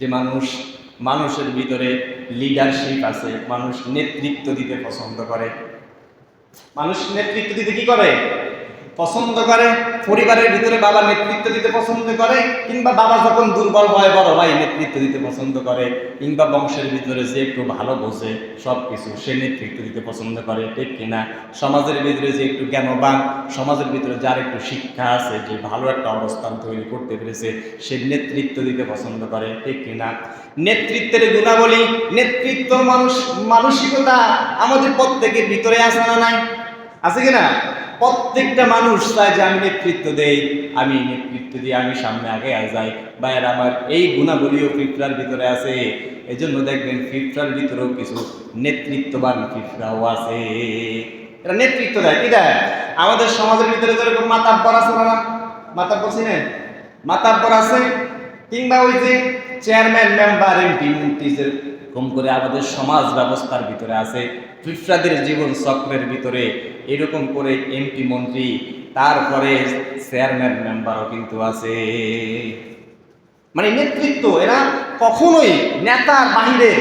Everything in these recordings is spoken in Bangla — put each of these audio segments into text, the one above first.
যে মানুষ, মানুষের ভিতরে লিডারশিপ আছে, মানুষ নেতৃত্ব দিতে পছন্দ করে। মানুষ নেতৃত্ব দিতে কি করে? পছন্দ করে, পরিবারের ভিতরে বাবা নেতৃত্ব দিতে পছন্দ করে, কিংবা বাবা যখন দুর্বল হয়, বড় ভাই নেতৃত্ব দিতে পছন্দ করে, কিংবা বংশের ভিতরে যে একটু ভালো বোঝে সব কিছু সে নেতৃত্ব দিতে পছন্দ করে, ঠিক কিনা? সমাজের ভিতরে যে একটু জ্ঞানবান, সমাজের ভিতরে যার একটু শিক্ষা আছে, যে ভালো একটা অবস্থান তৈরি করতে পেরেছে, সে নেতৃত্ব দিতে পছন্দ করে, ঠিক কিনা? নেতৃত্বের গুণাবলী, নেতৃত্ব মানুষ, মানসিকতা আমাদের প্রত্যেকের ভিতরে আছে না নাই? আছে কিনা প্রত্যেকটা মানুষ চায় যে আমি নেতৃত্ব দেই, আমি নেতৃত্ব দিয়ে আমি সামনে আগে যাই। বাইরে আমার এই গুণাবলীও ফিফরার ভিতরে আছে। এই জন্য দেখবেন ফিফরার ভিতরেও কিছু নেতৃত্ববান ফিফরাও আছে। এরা নেতৃত্ব দেয়, কি দেয়? আমাদের সমাজের ভিতরে যেরকম মাতাব্বর আছে না মাতাব্বর চিনেন? মাতাব্বর আছে, কিংবা ওই যে চেয়ারম্যান, মেম্বার, এমপি, মন্ত্রী কম করে আমাদের সমাজ ব্যবস্থার ভিতরে আছে। ফিফরাদের জীবন চক্রের ভিতরে এরকম করে এমপি মন্ত্রী, তারপরে চেয়ারম্যান মেম্বারও কিন্তু আছে। মানে নেতৃত্ব, এরা কখনোই নেতার বাহিরে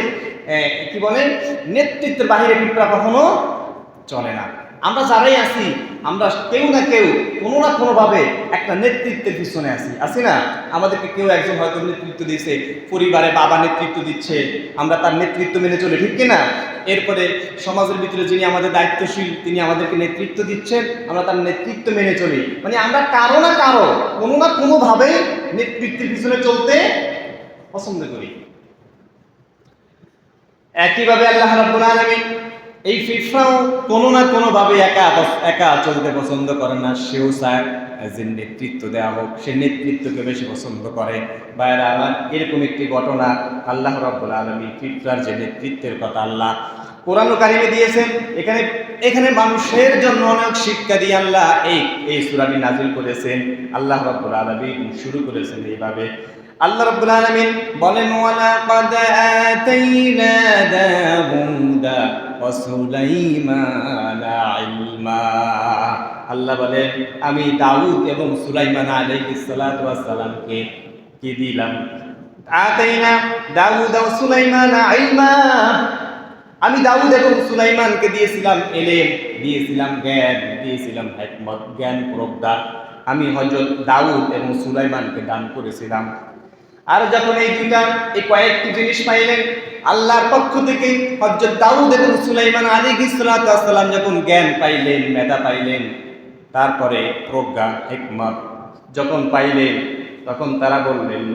কি বলে, নেতৃত্বের বাহিরে পিঁপড়া কখনো চলে না। আমরা যারাই আছি আমরা কেউ না কেউ, কোনো না কোনোভাবে একটা নেতৃত্বের পিছনে আছি। আছি না? আমাদেরকে কেউ একজন হয়তো নেতৃত্ব দিচ্ছে পরিবারে বাবা নেতৃত্ব দিচ্ছে, আমরা তার নেতৃত্ব মেনে চলি, ঠিক কিনা? এরপরে সমাজের ভিতরে যিনি আমাদের দায়িত্বশীল, তিনি আমাদেরকে নেতৃত্ব দিচ্ছেন, আমরা তার নেতৃত্ব মেনে চলি। মানে আমরা কারও না কারও, কোনো না কোনোভাবে নেতৃত্বের পিছনে চলতে পছন্দ করি। একইভাবে আল্লাহ রাব্বুল আলামিন এই ফিফাও কোনো না কোনোভাবে একা অবস- একা চলতে পছন্দ করে না সেও চায় যে নেতৃত্ব দেওয়া হোক সে নেতৃত্বকে বেশি পছন্দ করে বাইরে আমার এরকম একটি ঘটনা আল্লাহ রাব্বুল আলামিন ফিফার যে নেতৃত্বের কথা আল্লাহ কোরআন কারিমে দিয়েছেন এখানে এখানে মানুষের জন্য অনেক শিক্ষা দিয়ে আল্লাহ এই এই সূরাটি নাজিল করেছেন আল্লাহ রাব্বুল আলামিন শুরু করেছেন এইভাবে আল্লাহ রাব্বুল আলামিন বলেন ওয়ালা قد آتينا داوود وسليمان علما আল্লাহ বলেন, আমি দাউদ এবং সুলাইমান আলাইহিস সালাতু ওয়াস সালামকে কি দিলাম? দাউদ সুলাইমান ইলমা আমি দাউদ এবং সুলাইমানকে দিয়েছিলাম এলেম, দিয়েছিলাম জ্ঞান, দিয়েছিলাম হিকমত, জ্ঞান প্রজ্ঞা। আমি হযরত দাউদ এবং সুলাইমানকে দান করেছিলাম। আর যখন এই দুইটা, এই কয়েকটি জিনিস পাইলেন আল্লাহর পক্ষ থেকে হযরত দাউদ এবং সুলাইমান ওয়াস সালাম যখন জ্ঞান পাইলেন, মেধা পাইলেন, তারপরে প্রজ্ঞা, হিকমত যখন পাইলেন, তখন তারা বললেন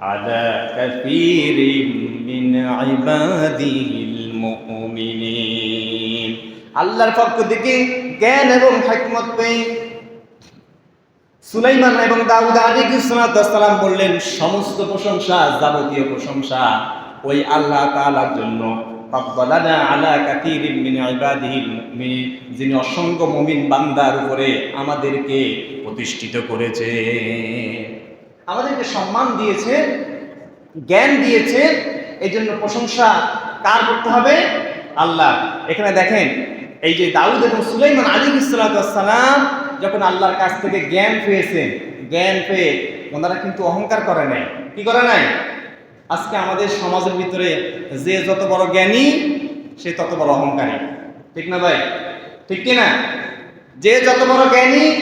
আলা আল্লাহর পক্ষ থেকে জ্ঞান এবং হিকমত পেয়ে সুলাইমান এবং দাউদ আলাইহিস সালাম বললেন, সমস্ত প্রশংসা, যাবতীয় প্রশংসা ওই আল্লাহ তাআলার জন্য। যিনি অসংখ্য মুমিন বান্দার উপরে আমাদেরকে প্রতিষ্ঠিত করেছে। আমাদেরকে সম্মান দিয়েছে, জ্ঞান দিয়েছে এই জন্য প্রশংসা কার করতে হবে? আল্লাহ। এখানে দেখেন, এই যে দাউদ এবং সুলাইমান আলী ইসলাতাম যখন আল্লাহর কাছ থেকে জ্ঞান পেয়েছেন, জ্ঞান পেয়ে ওনারা কিন্তু অহংকার করে নাই। কি করে নাই? আজকে আমাদের সমাজের ভিতরে যে যত বড় জ্ঞানী, সে তত বড় অহংকারী। ঠিক না ভাই? ঠিক কি না? যে যত বড় জ্ঞানী,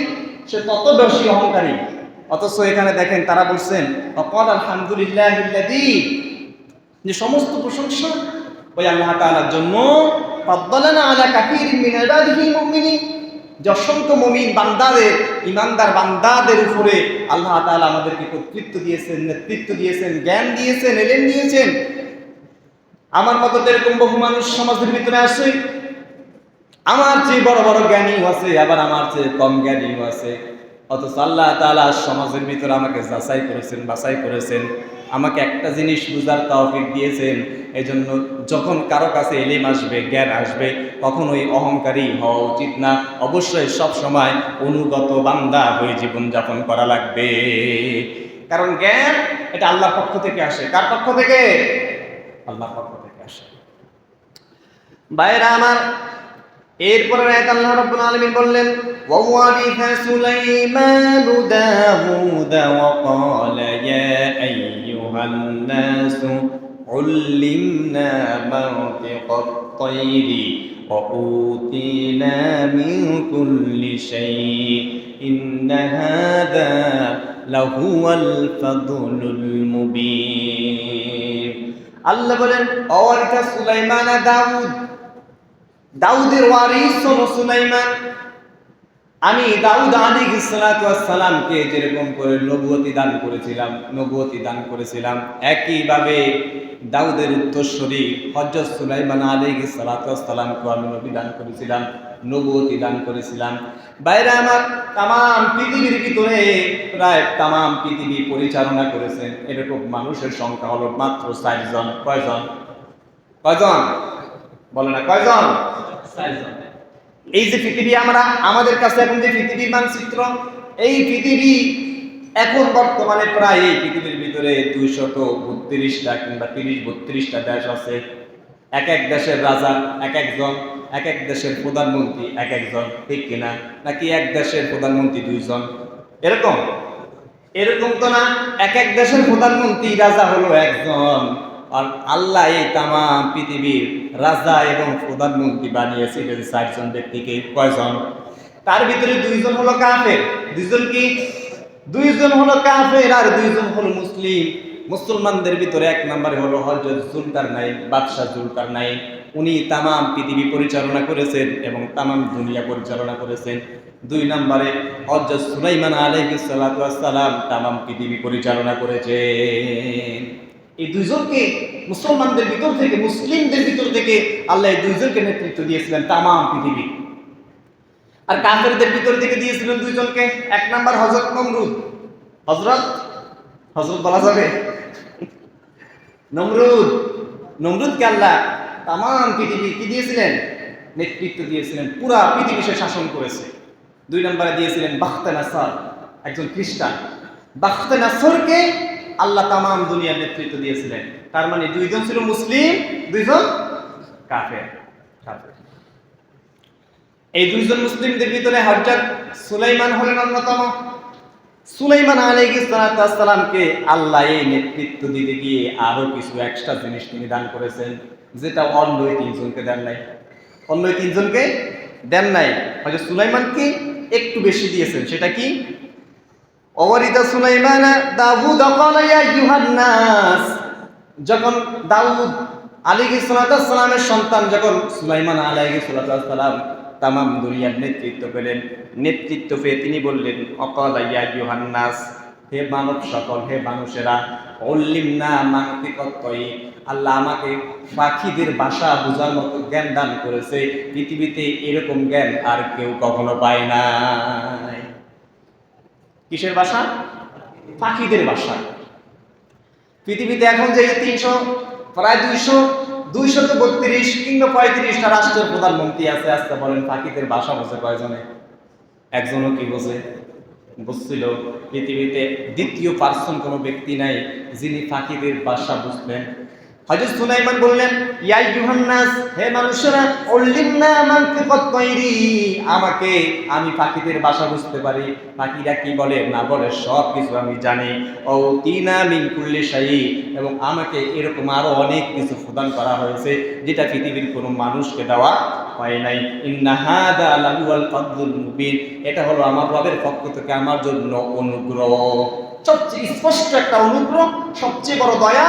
সে তত বেশি অহংকারী। অথচ এখানে দেখেন তারা বলছেন, অকল আলহামদুলিল্লাহ যে সমস্ত প্রশংসা ওই আল্লাহ তাআলার জন্য। যে অসংখ্য মুমিন বান্দাদের ইমানদার বান্দাদের উপরে আল্লাহ তাআলা আমাদেরকে কর্তৃত্ব দিয়েছেন, নেতৃত্ব দিয়েছেন, জ্ঞান দিয়েছেন, এলেম দিয়েছেন। আমার মতো এরকম বহু মানুষ সমাজের ভিতরে আসে, আমার চেয়ে বড় বড় জ্ঞানীও আছে, আবার আমার চেয়ে কম জ্ঞানীও আছে। অথচ আল্লাহ তাআলা সমাজের ভিতরে আমাকে যাচাই করেছেন, বাছাই করেছেন। আমাকে একটা জিনিস বুঝার তহফিক দিয়েছেন, এজন্য যখন কারও কাছে এলেম আসবে, জ্ঞান আসবে, কখনোই অহংকারী হওয়া উচিত না। অবশ্যই সব সময় অনুগত বান্দা হয়ে জীবনযাপন করা লাগবে। কারণ জ্ঞান, এটা আল্লাহর পক্ষ থেকে আসে। কার পক্ষ থেকে? আল্লাহর পক্ষ থেকে আসে। বাইরা আমার এরপরে আয়াত আল্লাহ রব্বুল আলামিন বললেন ওয়ারিসা সুলাইমানু দাউদা ওয়া ক্বালা ইয়া أيها الناس علمنا منطق الطير وأوتينا من كل شيء إن هذا لهو الفضل المبين আল্লাহ বলেন অওয়ারিথা সুলাইমান দাউদ দাউদের ওয়ারিস হলো সুলাইমান আমি দাউদ আলী সালামকে যেরকম করে নবুয়তি দান করেছিলাম নবুয়তি দান করেছিলাম, একইভাবে দাউদের উত্তরস্বরী হজরত সুলাইমান আলী সালাতামকে আমি নবী দান করেছিলাম নবুয়তি দান করেছিলাম। বাইরে আমার তাম পৃথিবীর ভিতরে প্রায় তাম পৃথিবী পরিচালনা করেছেন, এরকম মানুষের সংখ্যা হলো মাত্র ষাটজন কয়জন? কয়জন? বলে না, কয়জন? ষাটজন এই যে পৃথিবী আমরা, আমাদের কাছে এখন যে পৃথিবীর মানচিত্র, এই পৃথিবী এখন বর্তমানে প্রায় এই পৃথিবীর ভিতরে দুইশত বত্রিশটা কিংবা তিরিশ বত্রিশটা দেশ আছে। এক এক দেশের রাজা এক একজন, এক এক দেশের প্রধানমন্ত্রী এক একজন, ঠিক কিনা? নাকি এক দেশের প্রধানমন্ত্রী দুইজন? এরকম? এরকম তো না, এক এক দেশের প্রধানমন্ত্রী রাজা হলো একজন। আর আল্লাহ এই তামাম পৃথিবীর রাজা এবং প্রধানমন্ত্রী বানিয়েছিলেন চারজন ব্যক্তিকে, কয়জন? তার ভিতরে দুইজন হলো কাফের। দুইজন কি? দুইজন হলো কাফের আর দুইজন হলো মুসলিম। মুসলমানদের ভিতরে এক নম্বরে হলো হজরত জুলকার নাইন বাদশাহ জুলকার নাইন উনি তামাম পৃথিবী পরিচালনা করেছেন এবং তামাম দুনিয়া পরিচালনা করেছেন। দুই নম্বরে হজরত সুলাইমান ওয়াস তামাম পৃথিবী পরিচালনা করেছেন। এই দুইজনকে মুসলমানদের ভিতর থেকে, মুসলিমদের ভিতর থেকে আল্লাহ এই দুইজনকে নেতৃত্ব দিয়েছিলেন তামাম পৃথিবী। আর কাফেরদের ভিতর থেকে দিয়েছিলেন দুইজনকে। এক নাম্বার হজরত নমরুদ। হজরত হজরত বলা যাবে? নমরুদ। নমরুদকে আল্লাহ তামাম পৃথিবী কি দিয়েছিলেন? নেতৃত্ব দিয়েছিলেন। পুরা পৃথিবী সে শাসন করেছে। দুই নম্বরে দিয়েছিলেন বাখতে নাসার, একজন খ্রিস্টান। বাখতে নাসরকে আল্লাহ তামাম দুনিয়ার নেতৃত্ব দিয়েছিলেন। তার মানে দুইজন ছিল মুসলিম, দুইজন কাফের। এই দুইজন মুসলিমদের ভিতরে হজরত সুলাইমান হলেন অন্যতম। সুলাইমান আলাইহিসসালামকে আল্লাহ এই নেতৃত্ব দিতে গিয়ে আরও কিছু এক্সট্রা জিনিস তিনি দান করেছেন, যেটা অন্য তিনজনকে দেন নাই। অন্য তিনজনকে দেন নাই। হয়তো সুলাইমানকে একটু বেশি দিয়েছেন, সেটা কি? অবরিতা সুলাইমান, দাউদ আইয়ুহান যখন দাউদ আলাইহিস সালামের সন্তান, যখন সুলাইমান আলাইহিস সালাম তামাম দুনিয়ার নেতৃত্ব পেলেন, নেতৃত্ব পেয়ে তিনি বললেন, অকালা, ইয়া আইয়ুহান নাস হে মানব সকল, হে মানুষেরা অল্লিম না মানতিকত্বই আল্লাহ আমাকে পাখিদের ভাষা বোঝার মতো জ্ঞান দান করেছে। পৃথিবীতে এরকম জ্ঞান আর কেউ কখনো পায় নাই কিসের বাসা? পাখিদের বাসা। পৃথিবীতে এখন যে তিনশো, প্রায় দুইশো দুইশত বত্রিশ কিংবা পঁয়ত্রিশটা রাষ্ট্রের প্রধানমন্ত্রী আছে, আজকে বলেন পাখিদের বাসা বোঝে কয়জনে? একজনও কি বোঝে বুঝছিল পৃথিবীতে দ্বিতীয় পার্সন কোনো ব্যক্তি নাই যিনি পাখিদের বাসা বুঝবেন। হযরত সুলাইমান বললেন, ইয়া ইউহান্নাস হে মানুষেরা উল্লিমনা মানতিকাত তাইরি আমাকে আমি পাখিদের ভাষা বুঝতে পারি। পাখিরা কি বলে? না বলে সব কিছু আমি জানি। ও তিনা মিন কুল্লি শাই এবং আমাকে এরকম আরও অনেক কিছু প্রদান করা হয়েছে, যেটা পৃথিবীর কোনো মানুষকে দেওয়া হয় নাই। ইন্না হাদা লাহুয়াল ফাদলুল মুবিন। এটা হলো আমার রবের পক্ষ থেকে আমার জন্য অনুগ্রহ। সবচেয়ে স্পষ্ট একটা অনুগ্রহ, সবচেয়ে বড় দয়া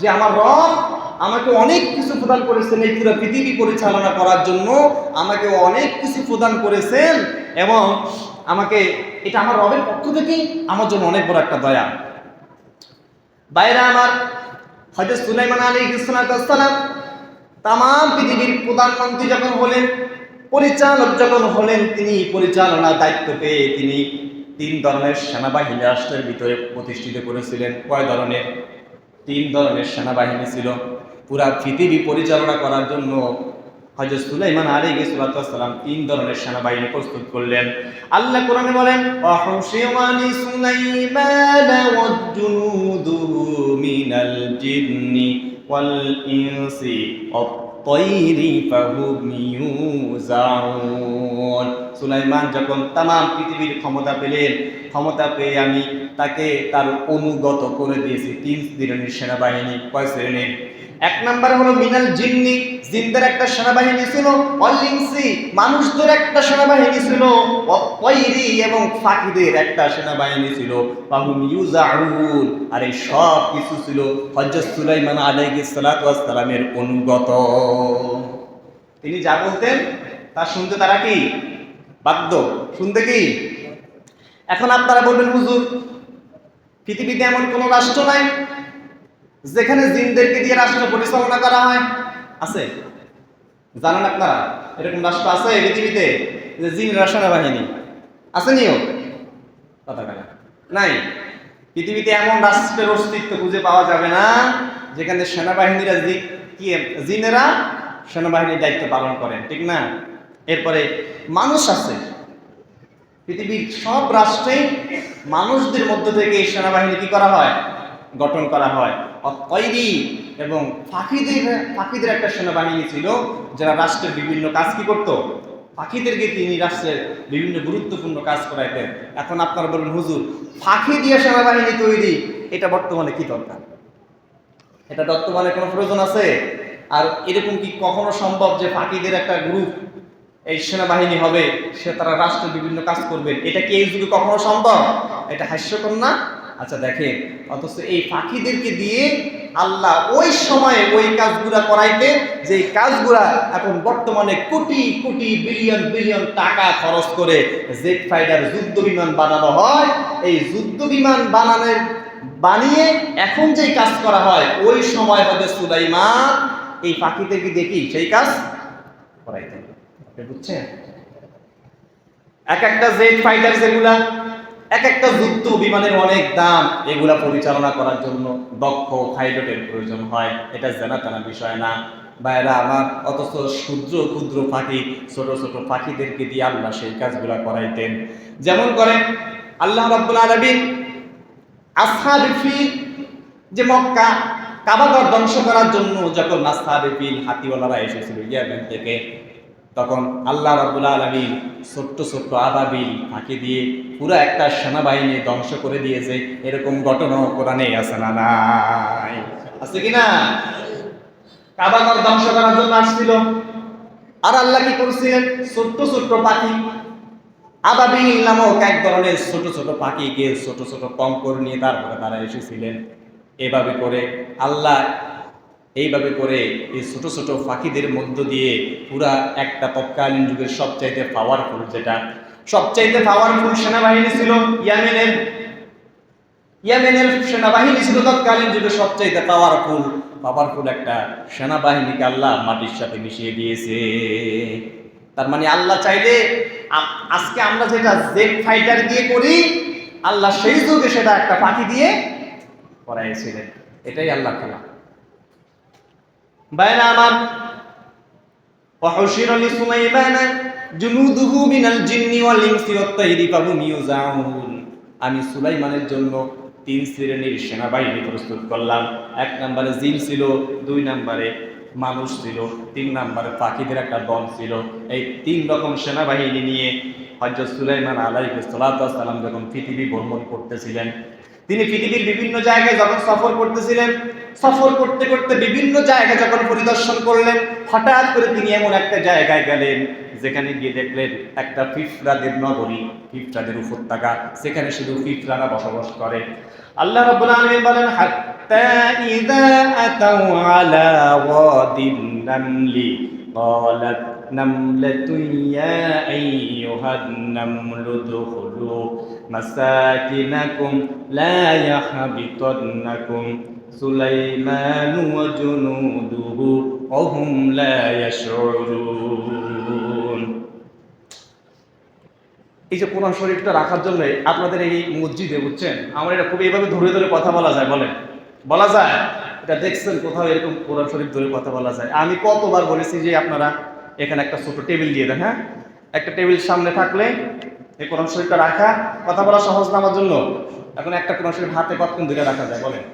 যে আমার রব আমাকে অনেক কিছু প্রদান করেছেন, এই পুরো পৃথিবী পরিচালনা করার জন্য আমাকে অনেক কিছু প্রদান করেছেন এবং আমাকে, এটা আমার রবের পক্ষ থেকেই আমার জন্য অনেক বড় একটা দয়া। বাইরে আমার হয়তো সুলাইমান আলী ইসলাম তাম পৃথিবীর প্রধানমন্ত্রী যখন হলেন, পরিচালক যখন হলেন, তিনি পরিচালনার দায়িত্ব পেয়ে তিনি তিন ধরনের সেনাবাহিনী রাষ্ট্রের ভিতরে প্রতিষ্ঠিত করেছিলেন। কয় ধরনের? তিন ধরনের সেনাবাহিনী ছিল। পুরা পৃথিবী পরিচালনা করার জন্য হজরত সুলাইমান আলাইহিস সালাম তিন ধরনের সেনাবাহিনী প্রস্তুত করলেন। আল্লাহ কোরআনে বলেন অহশিওয়ানি সুলাইমান ওয়াজুনুদু মিনাল জিন্নি ওয়াল ইনসি তৈরি ফাহুম ইউজাউন সুলাইমান যখন তাম পৃথিবীর ক্ষমতা পেলেন, ক্ষমতা পেয়ে আমি তাকে তার অনুগত করে দিয়েছি। তিন শ্রেণির সেনাবাহিনী, কয় শ্রেণির? এক নম্বর হলো মিনাল জিন্নি। জিনদের একটা সেনাবাহিনী ছিল, অলিংসি। মানুষদের একটা সেনাবাহিনী ছিল অয়রি এবং ফাঁকিদের একটা সেনাবাহিনী ছিল। বাহুম ইউজাউন। আর এই সব কিছু ছিল হজরত সুলাইমান আলাইহিস সালাতু সালামের অনুগত। তিনি যা বলতেন, তা শুনতে তারা কি? বাধ্য। শুনতে কি? এখন আপনারা বলবেন, হুজুর, পৃথিবীতে এমন কোনো রাষ্ট্র নাই যেখানে জিনদেরকে দিয়ে রাষ্ট্র পরিচালনা করা হয়? আছে। জানেন আপনারা, এরকম রাষ্ট্র আছে পৃথিবীতে যে জিন সেনাবাহিনী। আছে নিও। নাই। পৃথিবীতে এমন রাষ্ট্রের অস্তিত্ব খুঁজে পাওয়া যাবে না যেখানে সেনাবাহিনীরা জিনেরা সেনাবাহিনীর দায়িত্ব পালন করেন, ঠিক না? এরপরে মানুষ আছে। পৃথিবীর সব রাষ্ট্রেই মানুষদের মধ্য থেকে এই সেনাবাহিনী কি করা হয়? গঠন করা হয়। তৈরি এবং ফাঁকিদের ফাঁকিদের একটা সেনাবাহিনী ছিল, যারা রাষ্ট্রের বিভিন্ন কাজ কি করতো? ফাঁকিদেরকে তিনি রাষ্ট্রের বিভিন্ন গুরুত্বপূর্ণ কাজ করাইতেন। এখন আপনারা বলুন, হুজুর, ফাঁকি দিয়ে সেনাবাহিনী তৈরি, এটা বর্তমানে কি দরকার? এটা বর্তমানে কোনো প্রয়োজন আছে? আর এরকম কি কখনো সম্ভব যে ফাঁকিদের একটা গ্রুপ এই সেনাবাহিনী হবে, সে তারা রাষ্ট্রের বিভিন্ন কাজ করবেন এটা কি এই যুগে কখনো সম্ভব? এটা হাস্যকর না? আচ্ছা দেখেন, অথচ এই ফাঁকিদেরকে দিয়ে আল্লাহ ওই সময়ে ওই কাজগুলা করাইতে, যে কাজগুলা এখন বর্তমানে কোটি কোটি বিলিয়ন বিলিয়ন টাকা খরচ করে জেট ফাইটার যুদ্ধ বিমান বানানো হয়। এই যুদ্ধ বিমান বানানোর বানিয়ে এখন যেই কাজ করা হয়, ওই সময় হবে সুলাইমান। এই পাখিদেরকে দেখি সেই কাজ করাইতেন আপনি বুঝছেন? এক একটা জেট ফাইটার এক একটা যুদ্ধ বিমানের অনেক দাম, এগুলা পরিচালনা করার জন্য দক্ষ পাইলটের প্রয়োজন হয়। এটা জানা বিষয় না। বা এরা আমার অথচ ক্ষুদ্র ক্ষুদ্র পাখি, ছোট ছোট পাখিদেরকে দিয়ে আল্লাহ সেই কাজগুলা করাইতেন। যেমন করেন আল্লাহ রাব্বুল আলামিন আসহাবে যে মক্কা, কাবাগর ধ্বংস করার জন্য যখন আসহাবে ফিল হাতিওয়ালারা এসেছিল ইয়ামেন থেকে তখন আল্লাহ রাব্বুল আলামিন ছোট্ট ছোট্ট আবাবিল ফাঁকি দিয়ে পুরো একটা সেনাবাহিনী ধ্বংস করে দিয়েছে। এরকম ঘটনা কোরআনে আছে না নাই? আছে কি না? ধ্বংস করার জন্য আসছিল। আর আল্লাহ কি করছিলেন ছোট্ট ছোট্ট পাখি। আবাবিল নামক এক ধরনের ছোট ছোট পাখিকে ছোট ছোট কঙ্কর নিয়ে তারপরে তারা এসেছিলেন। এভাবে করে আল্লাহ এইভাবে করে এই ছোট ছোট পাখিদের মধ্য দিয়ে পুরা একটা তৎকালীন যুগের সবচাইতে পাওয়ারফুল যেটা, সবচাইতে পাওয়ারফুল সেনাবাহিনী ছিল ইয়ামেনের। ইয়ামেনের সেনাবাহিনী ছিল তৎকালীন যুগে সবচাইতে পাওয়ারফুল পাওয়ারফুল একটা সেনাবাহিনীকে আল্লাহ মাটির সাথে মিশিয়ে দিয়েছে। তার মানে আল্লাহ চাইলে আজকে আমরা যেটা জেট ফাইটার দিয়ে করি, আল্লাহ সেই যুগে সেটা একটা পাখি দিয়ে করাইছিলেন। এটাই আল্লাহ খেলা। বাইনা আমার وحشر لسليمان جنوده من الجن والإنس والطير فهم يوزعون আমি সুলাইমানের জন্য তিন শ্রেণীর সেনাবাহিনী প্রস্তুত করলাম এক নম্বরে জিন ছিল দুই নম্বরে মানুষ ছিল তিন নম্বরে পাখিদের একটা দল ছিল এই তিন রকম সেনাবাহিনী নিয়ে হজরত সুলাইমান আলাইহিস সালাম যখন পৃথিবী ভ্রমণ করতেছিলেন তিনি পৃথিবীর বিভিন্ন জায়গায় যখন সফর করতেছিলেন সফর করতে করতে বিভিন্ন জায়গা যখন পরিদর্শন করলেন হঠাৎ করে তিনি এমন একটা জায়গায় গেলেন যেখানে গিয়ে দেখলেন একটা ফিফরাদের নগরী ফিফরাদের উপত্যকা সেখানে শুধু ফিফরারা বসবাস করে আল্লাহ রাব্বুল আলামিন বলেন হাত্তা ইযা আতাউ আলা ওয়াদিন নামলি قالت نملة يا أيها النمل ادخلوا মাসাকিনাকুম লা ইয়াহবিতন্নাকুম সুলাইমান ওয়া জুনুদুহু ওহুম লা ইয়াশউরুন এই যে কোরআন শরীফটা রাখার জন্য আপনাদের এই মসজিদে, বুঝছেন? আমার এটা খুব এইভাবে ধরে ধরে কথা বলা যায়, বলেন। বলা যায়? এটা দেখছেন কোথাও এরকম কোরআন শরীফ ধরে কথা বলা যায়। আমি কতবার বলেছি যে আপনারা এখানে একটা ছোট টেবিল দিয়ে দেন হ্যাঁ? একটা টেবিল সামনে থাকলে এই কোরআন শরীফটা রাখা, কথা বলা সহজ না আমার জন্য? এখন একটা কোরআন শরীফ হাতে কতক্ষণ ধরে রাখা যায়, বলেন।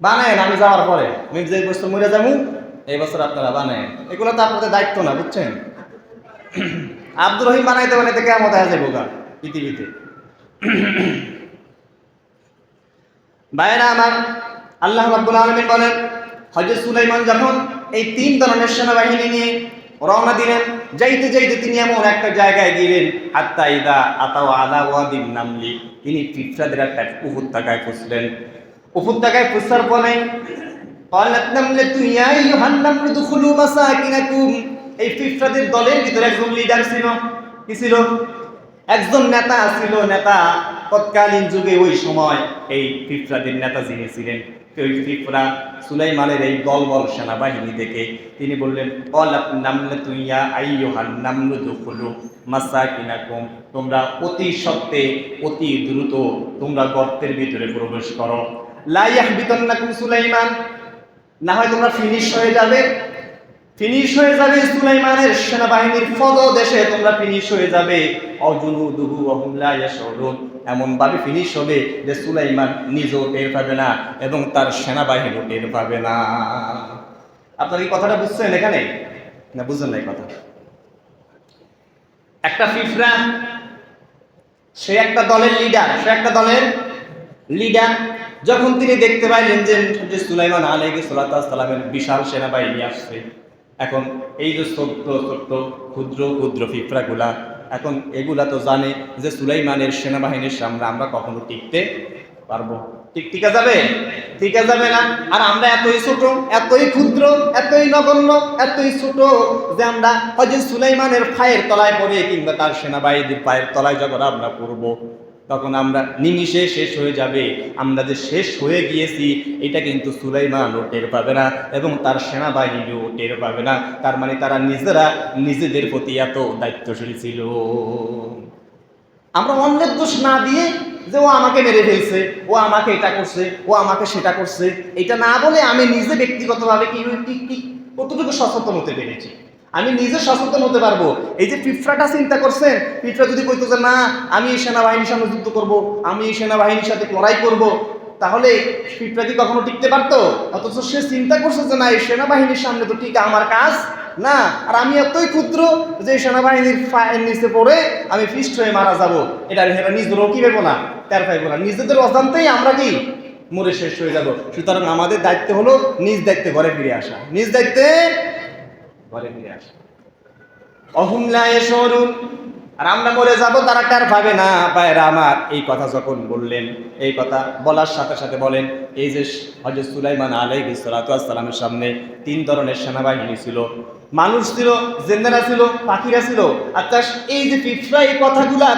বানায়েন, আমি যাওয়ার পরে। আমি যে বছর মরে যাব, এই বছর আপনারা বানায়েন। এগুলো তো আপনাদের দায়িত্ব না, বুঝছেন? আব্দুর রহিম বানাইতে বানাইতে কেমন দেখা যাব গা পৃথিবীতে? আমার, আল্লাহ রাব্বুল আলামিন বলেন, হযরত সুলাইমান যখন এই তিন ধরনের সেনাবাহিনী নিয়ে রওনা দিলেন যাইতে যাইতে তিনি এমন একটা জায়গায় গেলেন হাত্তা ইদা আতাও আলা ওয়াদিন নামলি তিনি পিঁপড়াদের একটা উপত্যকায় পৌঁছলেন উপত্যকায় পৌঁছার পরে قالت نملة يا أيها النمل ادخلوا مساكنكم এই পিঁপড়াদের দলের ভিতরে একজন লিডার ছিল কি ছিল একজন নেতা ছিল নেতা তৎকালীন যুগে ওই সময় এই পিঁপড়াদের নেতা যিনি ছিলেন ওই পিঁপড়া সুলাইমানের এই দলবল সেনাবাহিনী দেখে তিনি বললেন অল নামলে তুইয়া আইয়ুহান নামলু দুখুলু মাসাকিনাকুম। তোমরা অতি সত্ত্বে, অতি দ্রুত তোমরা গর্তের ভিতরে প্রবেশ করো। লাইয়াহ বিতন্নাকুম সুলাইমান। না হয় তোমরা ফিনিশ হয়ে যাবে ফিনিশ হয়ে যাবে সুলাইমানের সেনাবাহিনীর ফদ দেশে, তোমরা ফিনিশ হয়ে যাবে। অজুনু দুহু অহুল্লা ইয়াশরুন এমন ভাবে ফিনিশ হবে যে সুলাইমান নিজেও টের পাবে না এবং তার সেনাবাহিনীও টের পাবে না। আপনারা কি কথাটা বুঝছেন এখানে? না বুঝছেন না এই কথা। একটা ফিফরা, সে একটা দলের লিডার সে একটা দলের লিডার যখন তিনি দেখতে পাইলেন যে সুলাইমান আলাইহি সালামের বিশাল সেনাবাহিনী আসছে এখন এই যে ছোট্ট ছোট্ট, ক্ষুদ্র ক্ষুদ্র ফিফরাগুলা, এখন এগুলা তো জানে যে সুলাইমানের সেনাবাহিনীর সামনে আমরা কখনো টিকতে পারব। ঠিক, টিকা যাবে? টিকা যাবে না? আর আমরা এতই ছোট, এতই ক্ষুদ্র, এতই নগণ্য, এতই ছোট যে আমরা হয়তো সুলাইমানের পায়ের তলায় পড়ে কিংবা তার সেনাবাহিনীর পায়ের তলায় যখন আমরা পড়ব তখন আমরা নিমিষে শেষ হয়ে যাবে। আমরা যে শেষ হয়ে গিয়েছি, এটা কিন্তু সুলাইমানও টের পাবে না এবং তার সেনাবাহিনীও টের পাবে না। তার মানে তারা নিজেরা নিজেদের প্রতি এত দায়িত্বশীল ছিল। আমরা অন্যের দোষ না দিয়ে যে ও আমাকে মেরে ফেলছে, ও আমাকে এটা করছে, ও আমাকে সেটা করছে, এটা না বলে আমি নিজে ব্যক্তিগতভাবে কি কতটুকু সচেতন হতে পেরেছি? আমি নিজে সচেতন হতে পারব। এই যে পিঁপড়াটা চিন্তা করছেন, পিঁপড়া যদি কইতো যে, না, আমি এই সেনাবাহিনীর সামনে যুদ্ধ করব, আমি এই সেনাবাহিনীর সাথে লড়াই করব, তাহলে পিঁপড়া কি কখনো টিকতে পারতো? অথচ সে চিন্তা করছে যে, না, এই সেনাবাহিনীর সামনে তো টিকা আমার কাজ, না, আর আমি এতই ক্ষুদ্র যে সেনাবাহিনীর পায়ের নিচে পড়ে আমি ফিস্ট হয়ে মারা যাব। এটা হেরা নিজেরও কি পাবো না? তার পাইবো না নিজেদের অজান্তেই আমরা কি? মরে শেষ হয়ে যাব। সুতরাং আমাদের দায়িত্ব হলো নিজ দায়িত্বে ঘরে ফিরে আসা। নিজ দায়িত্বে ঘরে ফিরে আসা। অহুমলা এসরুন আর আমরা মরে যাব, তারা কার পাবে না। পায়রা আমার এই কথা যখন বললেন, এই কথা বলার সাথে সাথে বলেন, এই যে হজরত সুলাইমান আলাইহি সামনে তিন ধরনের সেনাবাহিনী ছিল। মানুষ ছিল জেন্দারা ছিল, পাখিরা ছিল। আচ্ছা এই যে পিঁপড়া, এই কথাগুলা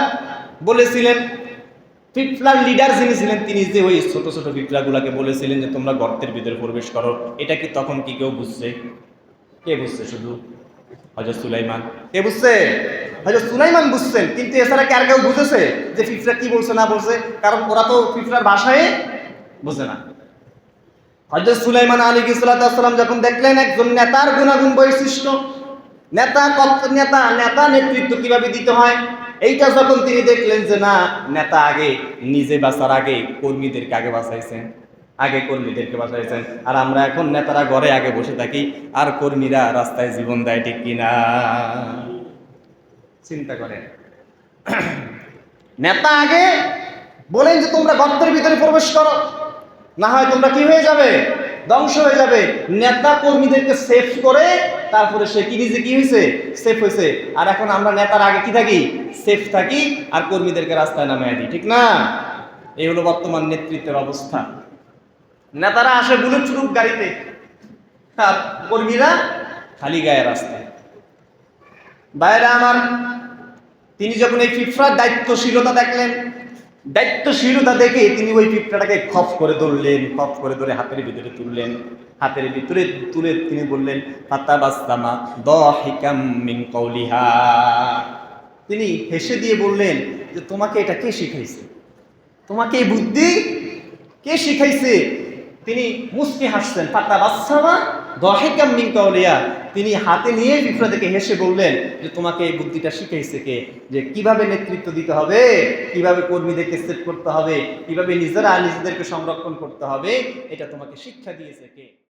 বলেছিলেন পিঁপড়ার লিডার যিনি ছিলেন, তিনি যে ওই ছোট ছোট পিঁপড়াগুলাকে বলেছিলেন যে তোমরা গর্তের ভিতরে প্রবেশ করো, এটা কি তখন কি কেউ বুঝছে? কে বুঝছে শুধু? হজরত সুলাইমান। কে বুঝছে? হজরত সুলাইমান বুঝছেন, কিন্তু এছাড়া কি আর কেউ বুঝেছে যে ফিফরা কি বলছে, না বলছে? কারণ ওরা তো ফিফরার ভাষায় বুঝে না। হজরত সুলাইমান আলী সালাম যখন দেখলেন একজন নেতার গুণাগুণ বৈশিষ্ট্য, নেতা নেতা নেতা নেতৃত্ব কীভাবে দিতে হয়? এইটা যখন তিনি দেখলেন যে না, নেতা আগে, নিজে বাঁচার আগে কর্মীদেরকে আগে বাঁচাইছেন। আগে কর্মীদেরকে বাঁচাইছেন। আর আমরা এখন নেতারা ঘরে আগে বসে থাকি, আর কর্মীরা রাস্তায় জীবন দেয় ঠিক কিনা? চিন্তা করেন। নেতা আগে বলেন যে তোমরা গর্তের ভিতরে প্রবেশ করো, না হয় তোমরা কি হয়ে যাবে? ধ্বংস হয়ে যাবে। নেতা কর্মীদেরকে সেফ করে, তারপরে সে কি নিজে কি হয়েছে সেফ হয়েছে আর এখন আমরা নেতার আগে কি থাকি? সেফ থাকি, আর কর্মীদেরকে রাস্তায় নামাই দিই, ঠিক না? এই হলো বর্তমান নেতৃত্বের অবস্থা। নেতারা আসে বুলেট প্রুফ গাড়িতে। আর কর্মীরা খালি গায়ে রাস্তায়। বাইরে আমার, তিনি যখন এই ফিফরার দায়িত্বশীলতা দেখলেন, দায়িত্বশীলতা দেখে তিনি ওই পিঁপড়াটাকে খপ করে ধরলেন খপ করে ধরে হাতের ভিতরে তুললেন। হাতের ভিতরে তুলে তিনি বললেন পাতা বাস্তামা দ হিকাম মিন কৌলিহা তিনি হেসে দিয়ে বললেন যে, তোমাকে এটা কে শিখাইছে? তোমাকে এই বুদ্ধি কে শিখাইছে? তিনি মুসকি হাসছেন পাতা বাচ্চামা দশে মিন কাউলিয়া তিনি হাতে নিয়ে বিফ্রা থেকে হেসে বললেন যে, তোমাকে এই বুদ্ধিটা শিখাইছে কে? যে কীভাবে নেতৃত্ব দিতে হবে, কীভাবে কর্মীদেরকে সেট করতে হবে, কীভাবে নিজেরা নিজেদেরকে সংরক্ষণ করতে হবে, এটা তোমাকে শিক্ষা দিয়েছে কে?